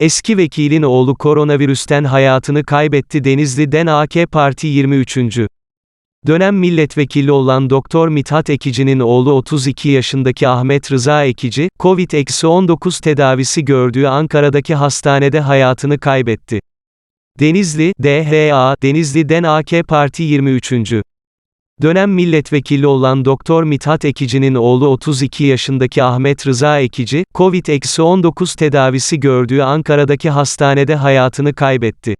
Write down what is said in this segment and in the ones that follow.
Eski vekilin oğlu koronavirüsten hayatını kaybetti Denizli'den AK Parti 23. Dönem milletvekili olan Doktor Mithat Ekici'nin oğlu 32 yaşındaki Ahmet Rıza Ekici, Covid-19 tedavisi gördüğü Ankara'daki hastanede hayatını kaybetti. Denizli, DHA, Denizli'den AK Parti 23. Dönem milletvekili olan Doktor Mithat Ekici'nin oğlu 32 yaşındaki Ahmet Rıza Ekici, Covid-19 tedavisi gördüğü Ankara'daki hastanede hayatını kaybetti.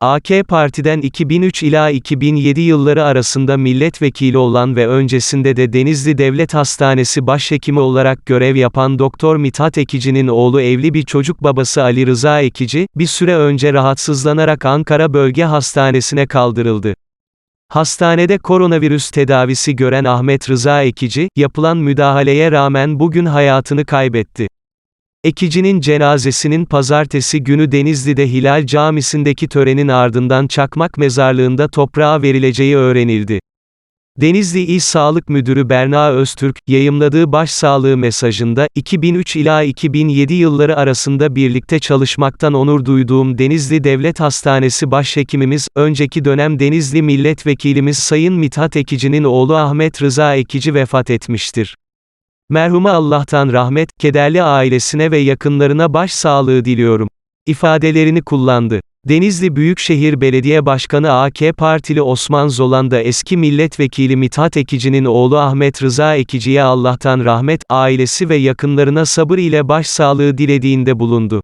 AK Parti'den 2003 ila 2007 yılları arasında milletvekili olan ve öncesinde de Denizli Devlet Hastanesi başhekimi olarak görev yapan Doktor Mithat Ekici'nin oğlu evli bir çocuk babası Ali Rıza Ekici, bir süre önce rahatsızlanarak Ankara Bölge Hastanesi'ne kaldırıldı. Hastanede koronavirüs tedavisi gören Ahmet Rıza Ekici, yapılan müdahaleye rağmen bugün hayatını kaybetti. Ekici'nin cenazesinin pazartesi günü Denizli'de Hilal Camisi'ndeki törenin ardından Çakmak Mezarlığı'nda toprağa verileceği öğrenildi. Denizli İl Sağlık Müdürü Berna Öztürk, yayımladığı başsağlığı mesajında, 2003 ila 2007 yılları arasında birlikte çalışmaktan onur duyduğum Denizli Devlet Hastanesi Başhekimimiz, önceki dönem Denizli Milletvekilimiz Sayın Mithat Ekici'nin oğlu Ahmet Rıza Ekici vefat etmiştir. Merhuma Allah'tan rahmet, kederli ailesine ve yakınlarına başsağlığı diliyorum. ifadelerini kullandı. Denizli Büyükşehir Belediye Başkanı AK Partili Osman Zolan da eski milletvekili Mithat Ekici'nin oğlu Ahmet Rıza Ekici'ye Allah'tan rahmet, ailesi ve yakınlarına sabır ile başsağlığı dilediğinde bulundu.